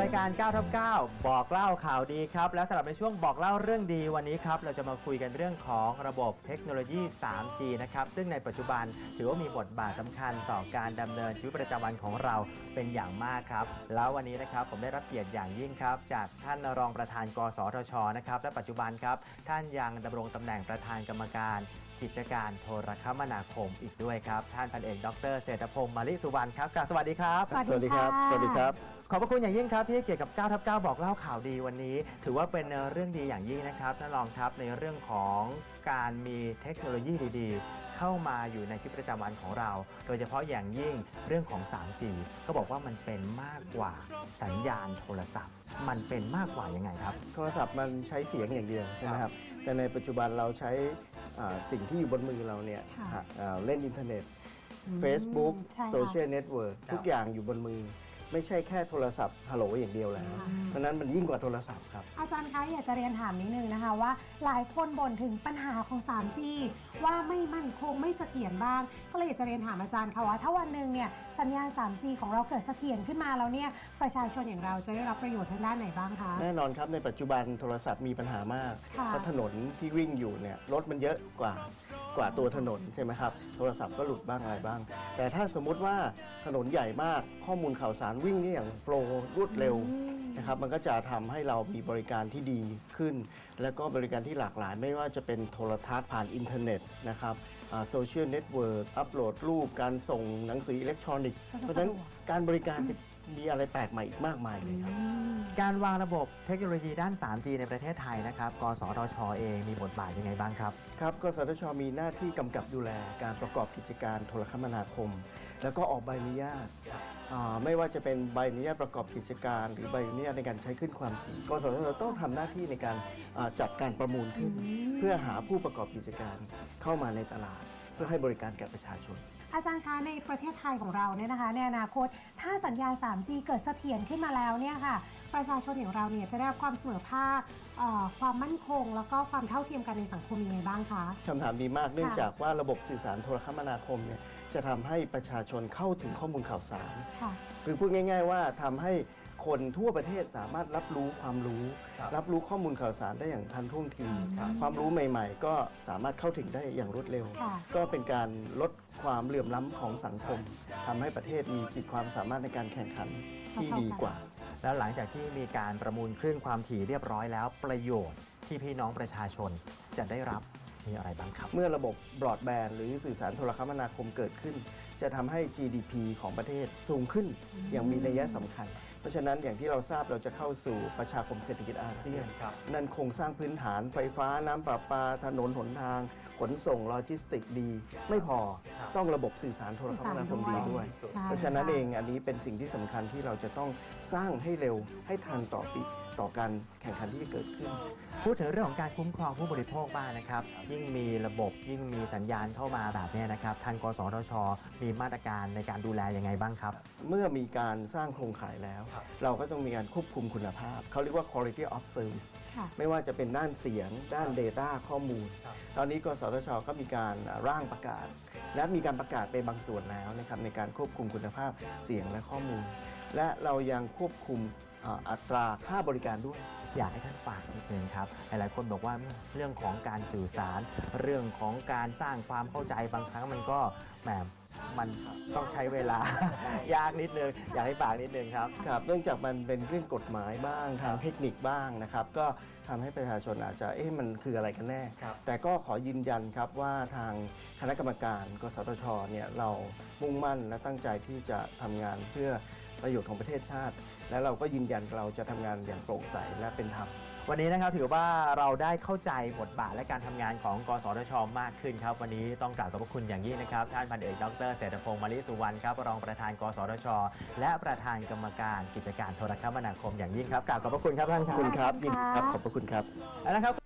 รายการ9ทับ9บอกเล่าข่าวดีครับ และสำหรับในช่วงบอกเล่าเรื่องดีวันนี้ครับ เราจะมาคุยกันเรื่องของระบบเทคโนโลยี 3G นะครับ ซึ่งในปัจจุบันถือว่ามีบทบาทสำคัญต่อการดำเนินชีวิตประจำวันของเราเป็นอย่างมากครับ แล้ววันนี้นะครับผมได้รับเกียรติอย่างยิ่งครับ จากท่านรองประธาน กสทช นะครับ และปัจจุบันครับ ท่านยังดำรงตำแหน่งประธานกรรมการ กิจการโทรคมนาคมอีกด้วยครับ ท่านพันเอกดรเศรษฐพงศ์มาลิสุวรรณครับกราบสวัสดีครับ สวัสดีครับ สวัสดีครับ ขอบพระคุณอย่างยิ่งครับที่ให้เกียรติกับ9ทับ9บอกเล่าข่าวดีวันนี้ ถือว่าเป็นเรื่องดีอย่างยิ่งนะครับท่านรองครับในเรื่องของการมีเทคโนโลยีดีๆ เข้ามาอยู่ในชีวิตประจำวันของเรา โดยเฉพาะอย่างยิ่งเรื่องของ 3G ก็บอกว่ามันเป็นมากกว่าสัญญาณโทรศัพท์ มันเป็นมากกว่ายังไงครับ โทรศัพท์มันใช้เสียงอย่างเดียวใช่ไหมครับ แต่ในปัจจุบันเราใช้อ่าสิ่งที่อยู่บนมือเราเนี่ยค่ะหาอ่าเล่นอินเทอร์เน็ตอืม Facebook ใช่ค่ะโซเชียลเน็ตเวิร์กครับทุกอย่างอยู่บนมือ ไม่ใช่แค่โทรศัพท์ฮัลโหลอย่างเดียวแล้วค่ะเพราะฉะนั้นมันยิ่งกว่าโทรศัพท์ครับ อาจารย์คะอยากจะเรียนถามนิดนึงนะคะว่า หลายคนบ่นถึงปัญหาของ 3G ว่าไม่มั่นคงไม่เสถียรบ้าง ก็เลยอยากจะเรียนถามอาจารย์ค่ะว่าถ้าวันหนึ่งเนี่ยสัญญาณ 3G ของเราเกิดเสถียรขึ้นมาแล้วเนี่ยประชาชนอย่างเราจะได้รับประโยชน์ทางด้านไหนบ้างคะ แน่นอนครับในปัจจุบันโทรศัพท์มีปัญหามากค่ะ เพราะถนนที่วิ่งอยู่เนี่ยรถมันเยอะกว่ากว่าตัวถนนใช่ไหมครับโทรศัพท์ก็หลุดบ้างอะไรบ้าง แต่ถ้าสมมุติว่าถนนใหญ่มากข้อมูลข่าวสารวิ่งเนี่ยอย่างโปรรวดเร็วอืมนะครับมันก็จะทำให้เรามีบริการที่ดีขึ้น แล้วก็บริการที่หลากหลายไม่ว่าจะเป็นโทรทัศน์ผ่านอินเทอร์เน็ตนะครับโซเชียลเน็ตเวิร์กอัปโหลดรูปการส่งหนังสืออิเล็กทรอนิกส์ก็จะเพราะฉะนั้นสะดวกการบริการจะมีอะไรแปลกใหม่อีกมากมายเลยครับอืมการวางระบบเทคโนโลยีด้าน 3G ในประเทศไทยนะครับ กสทช เองมีบทบาทยังไงบ้างครับ ครับกสทช มีหน้าที่กำกับดูแลการประกอบกิจการโทรคมนาคม แล้วก็ออกใบอนุญาตอ่า ไม่ว่าจะเป็นใบอนุญาตประกอบกิจการ หรือใบอนุญาตในการใช้ขึ้นความถี่กสทชต้องทำหน้าที่ในการอ่าจัดการประมูลขึ้นอืมเพื่อหาผู้ประกอบกิจการเข้ามาในตลาด เพื่อให้บริการแก่ประชาชน อาจารย์คะในประเทศไทยของเราเนี่ยนะคะในอนาคต ถ้าสัญญาณ 3G เกิดเสถียรขึ้นมาแล้วเนี่ยค่ะ ประชาชนอย่างเราเนี่ยจะได้รับความเสมอภาคเอ่อความมั่นคง แล้วก็ความเท่าเทียมกันในสังคมยังไงบ้างคะ คำถามดีมากเนื่องจากว่าระบบสื่อสารโทรคมนาคมเนี่ยจะทำให้ประชาชนเข้าถึงข้อมูลข่าวสาร ค่ะ คือพูดง่าย ๆ ว่าทำให้คนทั่วประเทศสามารถรับรู้ความรู้ ครับรับรู้ข้อมูลข่าวสารได้อย่างทันท่วงที ครับ ความรู้ใหม่ ๆ ก็สามารถเข้าถึงได้อย่างรวดเร็ว ค่ะ ก็เป็นการลด ความเหลื่อมล้ำของสังคมทำให้ประเทศมีขีดความสามารถในการแข่งขันที่ดีกว่า แล้วหลังจากที่มีการประมูลคลื่นความถี่เรียบร้อยแล้ว ประโยชน์ที่พี่น้องประชาชนจะได้รับมีอะไรบ้างครับ เมื่อระบบบรอดแบนด์หรือสื่อสารโทรคมนาคมเกิดขึ้น จะทำให้ GDP ของประเทศสูงขึ้นอืมอย่างมีนัยสำคัญ เพราะฉะนั้นอย่างที่เราทราบเราจะเข้าสู่ประชาคมเศรษฐกิจอาเซียน ครับ นั่นโครงสร้างพื้นฐานไฟฟ้าน้ำประปา ถนนหนทาง ขนส่งโลจิสติกส์ดี ไม่พอครับ ต้องระบบสื่อสารโทรคมนาคมดีด้วย ใช่ เพราะฉะนั้นค่เองอันนี้เป็นสิ่งที่สำคัญที่เราจะต้องสร้างให้เร็วให้ทันต่อปีต่อการแข่งขันที่จะเกิดขึ้น พูดถึงเรื่องของการคุ้มครองผู้บริโภคบ้างนะครับ ยิ่งมีระบบยิ่งมีสัญญาณเข้ามาแบบเนี้ยนะครับทางกสทช มีมาตรการในการดูแลยังไงบ้างครับ เมื่อมีการสร้างโครงข่ายแล้วครับเราก็ต้องมีการควบคุมคุณภาพ เขาเรียกว่า quality of service ค่ะ ไม่ว่าจะเป็นด้านเสียง ด้าน Data ข้อมูลครับตอนนี้กสทช ก็มีการร่างประกาศ และมีการประกาศไปบางส่วนแล้วนะครับในการควบคุมคุณภาพเสียงและข้อมูลและเรายังควบคุม อ่าอัตราค่าบริการด้วย อยากให้ท่านฝากนิดนึงครับ หลายๆคนบอกว่าเรื่องของการสื่อสาร เรื่องของการสร้างความเข้าใจบางครั้งมันก็แหมมันต้องใช้เวลา ยากนิดนึง อยากให้ฝากนิดนึงครับ ครับเนื่องจากมันเป็นเรื่องกฎหมายบ้างทางเทคนิคบ้างนะครับ ก็ทำให้ประชาชนอาจจะเอ๊ะมันคืออะไรกันแน่ครับแต่ก็ขอยืนยันครับว่าทางคณะกรรมการ กสทชเนี่ยเรามุ่งมั่นและตั้งใจที่จะทำงานเพื่อ ประโยชน์ของประเทศชาติ และเราก็ยืนยันเราจะทำงานอย่างโปร่งใสและเป็นธรรม วันนี้นะครับถือว่าเราได้เข้าใจบทบาทและการทำงานของกสทช มากขึ้นครับ วันนี้ต้องกราบขอบพระคุณอย่างยิ่งนะครับ ท่านพันเอกดรเศรษฐพงศ์มาลิสุวรรณครับรองประธานกสทช และประธานกรรมการกิจการโทรคมนาคมอย่างยิ่งครับกราบขอบพระคุณครับท่านขอบคุณครับยินดีครับขอบพระคุณครับเอาละครับ